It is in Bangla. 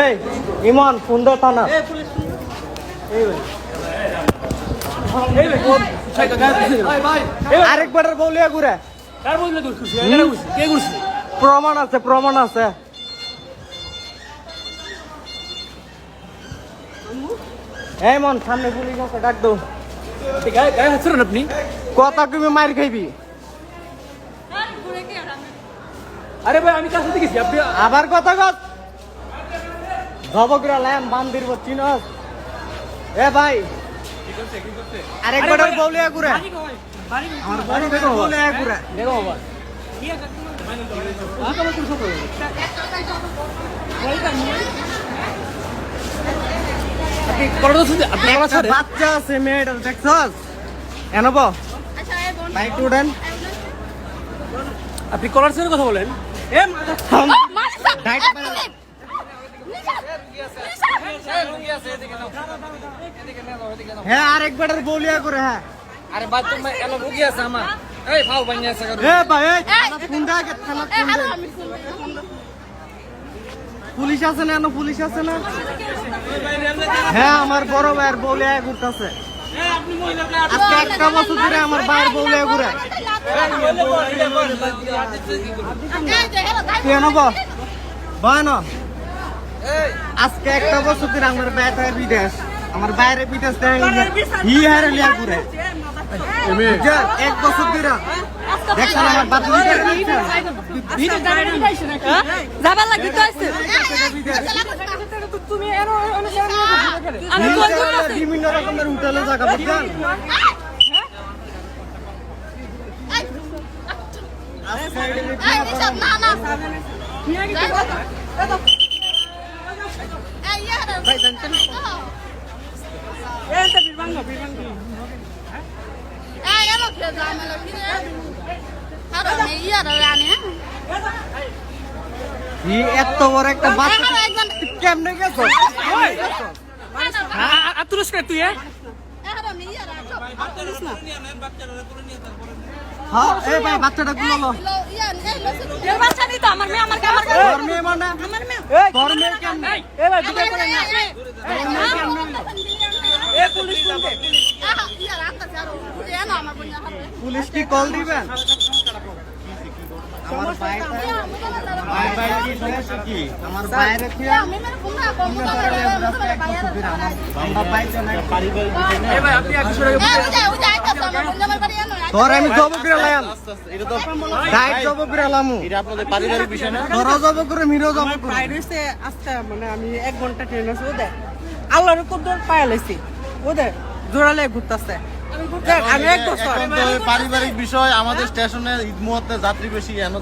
এই ইমন থানা। দে থানা আরেকবারের বউলিয়া ঘুরে। প্রমাণ আছে প্রমাণ আছে। এই মন সামনে পুলিশ আছে ডাক দৌ গায়ে হাসছেন আপনি? কথা তুমি মার খাইবি। আরে ভাই আমি সাথে গেছি আপনি আবার কথা কত ধবকরা ল্যাম বান্দির চিনস। এ ভাই আরেকবারের বলিয়া ঘুরে। আমার বড় বলিয়া ঘুরে। দেখো বাবা। বাচ্চা আছে মেয়েটার দেখছস? এনব আপনি কলার কথা বলেন। এ হ্যাঁ বলিয়া করে হ্যাঁ। আরে বাদ তুমি এলো রুগী আছে আমার। এই ফাও বানিয়ে আছে এ ভাই দে। পুলিশ আছে না এনো পুলিশ আছে না? হ্যাঁ আমার বড় ভাইয়ের বউলে ঘুরতেছে। আজকে একটা বছর ধরে আমার ভাইয়ের বউলে ঘুরে তুই এনব বয়ন আজকে একটা বছর ধরে আমার ভাইয়ের বিদেশ। আমার বাইরে বিদেশ হি হারে লিয়া ঘুরে? এক বছর ধরে। দেখছেন আমার বাচ্চা যাবার লাগি তো আছে। তুমি বিভিন্ন রকমের হোটেলে জায়গা বুঝছেন ই এত বড় একটা বাচ্চা। কেমনে গেছো? আতুরস্কার তুই এ? এই ভাই বাচ্চাটা গুলো লো। এর বাচ্চা দিত আমার মেয়ে আমার আমার মেয়ে আমার মেয়ে। তোর মেয়ে কেমনে? এ ভাই দুটো করে না। এ পুলিশ পুলিশ কি কল দিবেন আমার ভাই ভাই ভাই কি সমস্যা কি আমার বাইরে কি আমরা বাইতে নাই পারিবারিক এ ভাই আপনি একশো টাকা তোর আমি জব করে লাম ডাইট জব করে লামু এটা আপনাদের পারিবারিক বিষয় না? তোর জব করে মিরো জব করে। বাইরে আস্তে মানে আমি এক ঘণ্টা ট্রেন আছে ওদের আল্লাহর কদ্দুর পায়া লাইছি। ওদের জোড়ালে ঘুরতাছে। আমি এক বছর। পারিবারিক বিষয় আমাদের স্টেশনে ঈদ মুহূর্তে যাত্রী বেশি এন